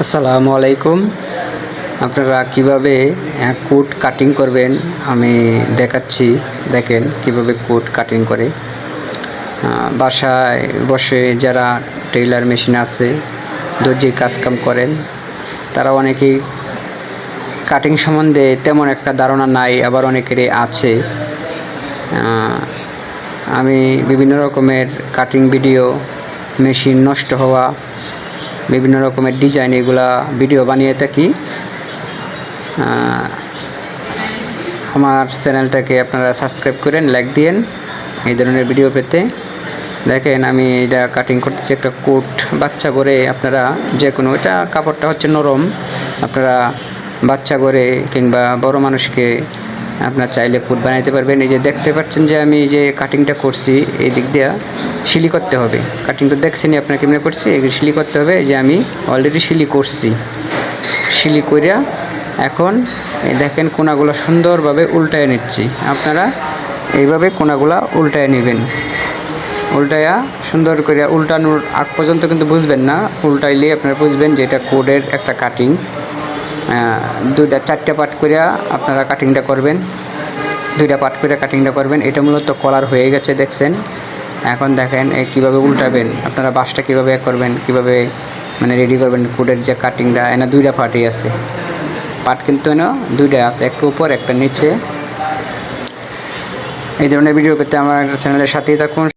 আসসালামু আলাইকুম। আপনারা কীভাবে কোট কাটিং করবেন? আমি দেখাচ্ছি, দেখেন কীভাবে কোট কাটিং করে। বাসায় বসে যারা টেইলার মেশিন আছে, দর্জির কাজকাম করেন, তারা অনেকেই কাটিং সম্বন্ধে তেমন একটা ধারণা নাই, আবার অনেকেরই আছে। আমি বিভিন্ন রকমের কাটিং ভিডিও মেশিন নষ্ট হওয়া বিভিন্ন রকমের ডিজাইন এগুলা ভিডিও বানিয়ে থাকি। আমার চ্যানেলটাকে আপনারা সাবস্ক্রাইব করেন লাইক দিয়েন, এই ধরনের ভিডিও পেতে। দেখেন আমি এটা কাটিং করতেছি একটা কোট বাচ্চা করে আপনারা যে কোনো, এটা কাপড়টা হচ্ছে নরম। আপনারা বাচ্চা করে কিংবা বড় মানুষকে আপনার চাইলে কোট বানাইতে পারবেন। এই যে দেখতে পাচ্ছেন যে আমি যে কাটিংটা করছি এই দিক দিয়ে, শিলি করতে হবে। কাটিংটা দেখছেনি আপনার কেমনে করছি? শিলি করতে হবে যে আমি অলরেডি শিলি করছি। শিলি করিয়া এখন দেখেন কোনাগুলো সুন্দরভাবে উল্টায় নিচ্ছি। আপনারা এইভাবে কোনাগুলা উল্টায় নেবেন। উল্টায়া সুন্দর করে উল্টানোর আগ পর্যন্ত কিন্তু বুঝবেন না। উল্টাইলে আপনারা বুঝবেন যে এটা কোডের একটা কাটিং দুইটা, চারটা পার্ট করে আপনারা কাটিংটা করবেন। দুইটা পার্ট করে কাটিংটা করবেন। এটা মূলত কলার হয়ে গেছে, দেখছেন? এখন দেখেন কীভাবে উল্টাবেন। আপনারা বাসটা কীভাবে করবেন, কীভাবে মানে রেডি করবেন কোডের যে কাটিংটা এনে দুইটা পার্টই আছে। পার্ট কিন্তু এনে দুইটা আছে, একটা উপর, একটা নিচে। এই ধরনের ভিডিও পেতে আমার চ্যানেলের সাথেই থাকুন।